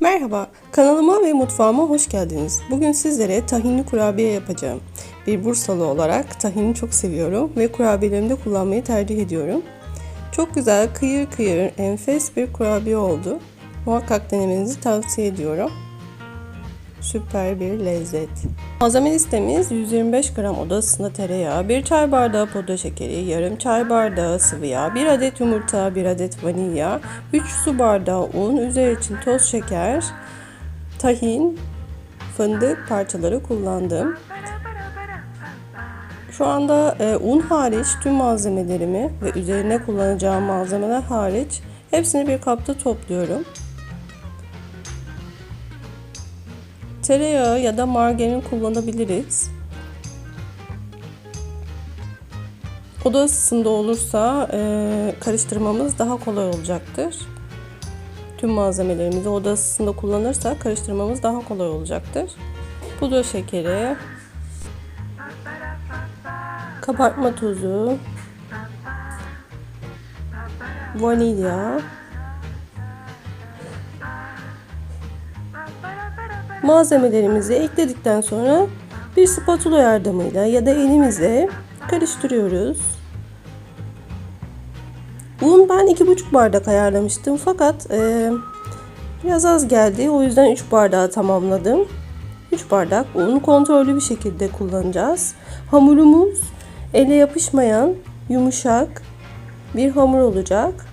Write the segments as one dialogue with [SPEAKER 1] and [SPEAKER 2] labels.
[SPEAKER 1] Merhaba, kanalıma ve mutfağıma hoş geldiniz. Bugün sizlere tahinli kurabiye yapacağım. Bir Bursalı olarak tahini çok seviyorum ve kurabiyelerimde kullanmayı tercih ediyorum. Çok güzel, kıyır kıyır, enfes bir kurabiye oldu. Muhakkak denemenizi tavsiye ediyorum. Süper bir lezzet. Malzeme listemiz 125 gram oda ısısında tereyağı, 1 çay bardağı pudra şekeri, yarım çay bardağı sıvı yağ, 1 adet yumurta, 1 adet vanilya, 3 su bardağı un, üzeri için toz şeker, tahin, fındık parçaları kullandım. Şu anda e, un hariç tüm malzemelerimi ve üzerine kullanacağım malzemeler hariç hepsini bir kapta topluyorum. Tereyağı ya da margarin kullanabiliriz. Oda ısısında olursa e, karıştırmamız daha kolay olacaktır. Tüm malzemelerimizi oda ısısında kullanırsak karıştırmamız daha kolay olacaktır. Pudra şekeri, kabartma tozu, vanilya, Malzemelerimizi ekledikten sonra bir spatula yardımıyla ya da elimizle karıştırıyoruz. Un ben 2,5 bardak ayarlamıştım fakat e, biraz az geldi. O yüzden 3 bardağı tamamladım. 3 bardak un kontrollü bir şekilde kullanacağız. Hamurumuz ele yapışmayan yumuşak bir hamur olacak.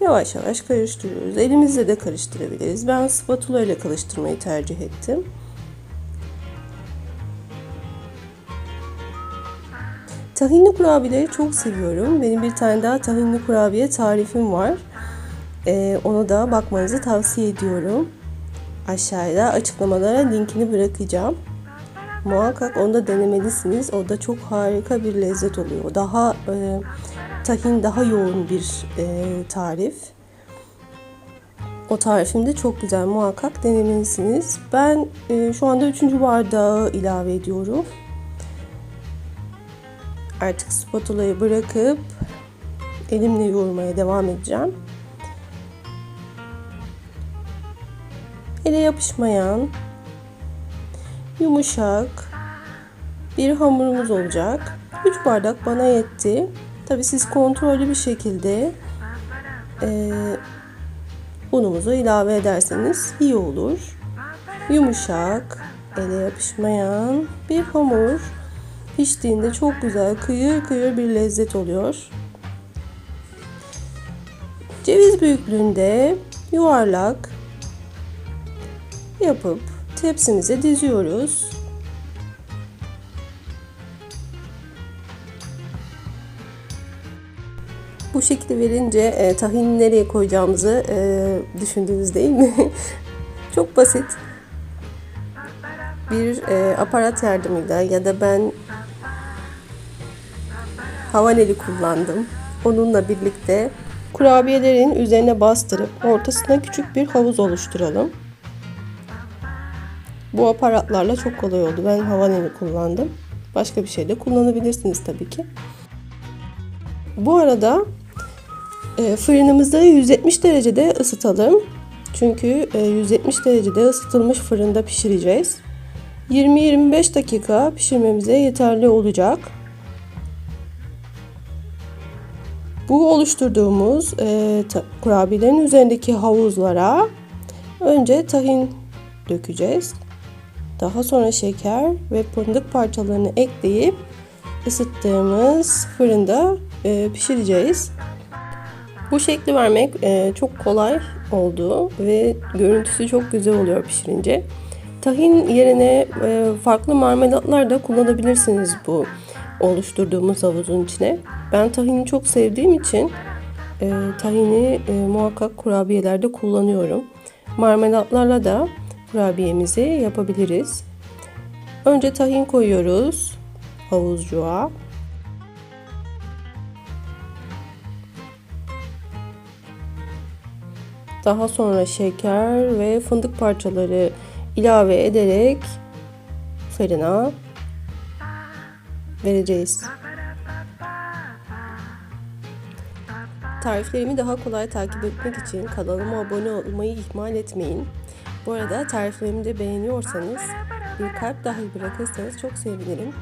[SPEAKER 1] Yavaş yavaş karıştırıyoruz. Elimizle de karıştırabiliriz. Ben spatula ile karıştırmayı tercih ettim. Tahinli kurabiyeleri çok seviyorum. Benim bir tane daha tahinli kurabiye tarifim var. Ee, ona da bakmanızı tavsiye ediyorum. Aşağıda açıklamalara linkini bırakacağım. Muhakkak onu da denemelisiniz. O da çok harika bir lezzet oluyor. Daha e, tahin daha yoğun bir e, tarif. O tarifimde çok güzel muhakkak denemelisiniz. Ben e, şu anda üçüncü bardağı ilave ediyorum. Artık spatulayı bırakıp elimle yoğurmaya devam edeceğim. Ele yapışmayan yumuşak bir hamurumuz olacak. 3 bardak bana yetti. Tabi siz kontrollü bir şekilde e, unumuzu ilave ederseniz iyi olur. Yumuşak, ele yapışmayan bir hamur piştiğinde çok güzel kıyır kıyır bir lezzet oluyor. Ceviz büyüklüğünde yuvarlak yapıp tepsimize diziyoruz. Bu şekilde verince e, tahini nereye koyacağımızı e, düşündünüz değil mi? Çok basit. Bir e, aparat yardımıyla ya da ben havaneli kullandım. Onunla birlikte kurabiyelerin üzerine bastırıp ortasına küçük bir havuz oluşturalım. Bu aparatlarla çok kolay oldu. Ben havaneli kullandım. Başka bir şey de kullanabilirsiniz tabii ki. Bu arada e, fırınımızda 170 derecede ısıtalım. Çünkü e, 170 derecede ısıtılmış fırında pişireceğiz. 20-25 dakika pişirmemize yeterli olacak. Bu oluşturduğumuz e, kurabiyelerin üzerindeki havuzlara önce tahin dökeceğiz. Daha sonra şeker ve fındık parçalarını ekleyip ısıttığımız fırında e, pişireceğiz. Bu şekli vermek e, çok kolay oldu ve görüntüsü çok güzel oluyor pişirince. Tahin yerine e, farklı marmelatlar da kullanabilirsiniz bu oluşturduğumuz havuzun içine. Ben tahini çok sevdiğim için e, tahini e, muhakkak kurabiyelerde kullanıyorum. Marmelatlarla da kurabiyemizi yapabiliriz. Önce tahin koyuyoruz havuzcuğa. Daha sonra şeker ve fındık parçaları ilave ederek fırına vereceğiz. Tariflerimi daha kolay takip etmek için kanalıma abone olmayı ihmal etmeyin. Bu arada tariflerimi de beğeniyorsanız bir kalp dahi bırakırsanız çok sevinirim.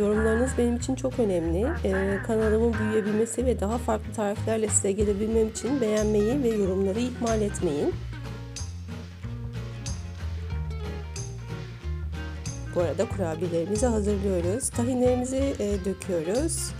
[SPEAKER 1] Yorumlarınız benim için çok önemli. Ee, kanalımın büyüyebilmesi ve daha farklı tariflerle size gelebilmem için beğenmeyi ve yorumları ihmal etmeyin. Bu arada kurabiyelerimizi hazırlıyoruz. Tahinlerimizi e, döküyoruz.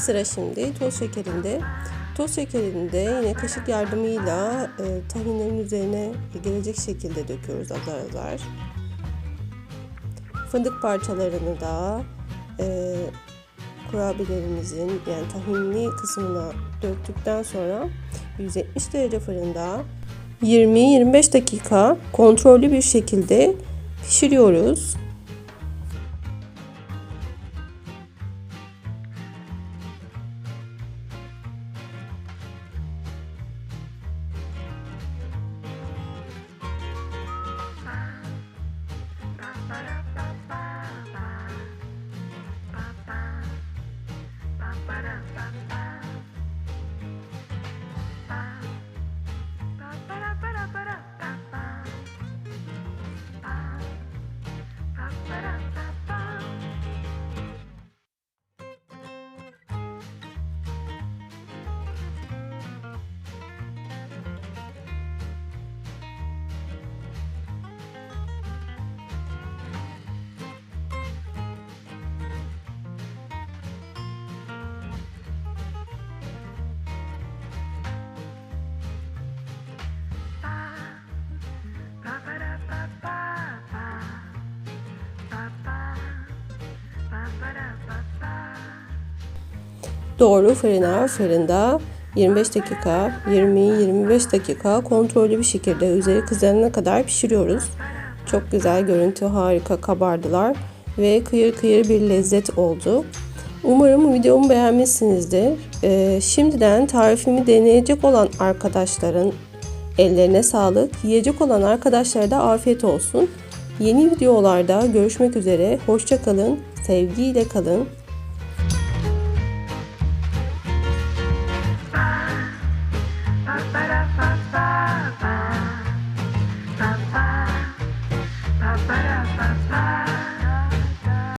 [SPEAKER 1] Sıra şimdi toz şekerinde. Toz şekerinde yine kaşık yardımıyla e, tahinlerin üzerine gelecek şekilde döküyoruz azar azar. Fındık parçalarını da e, kurabiyelerimizin yani tahinli kısmına döktükten sonra 170 derece fırında 20-25 dakika kontrollü bir şekilde pişiriyoruz. Doğru fırına fırında 25 dakika 20-25 dakika kontrollü bir şekilde üzeri kızarana kadar pişiriyoruz. Çok güzel görüntü harika kabardılar ve kıyır kıyır bir lezzet oldu. Umarım videomu beğenmişsinizdir. Ee, şimdiden tarifimi deneyecek olan arkadaşların ellerine sağlık. Yiyecek olan arkadaşlara da afiyet olsun. Yeni videolarda görüşmek üzere. Hoşça kalın. Sevgiyle kalın. Bye-bye.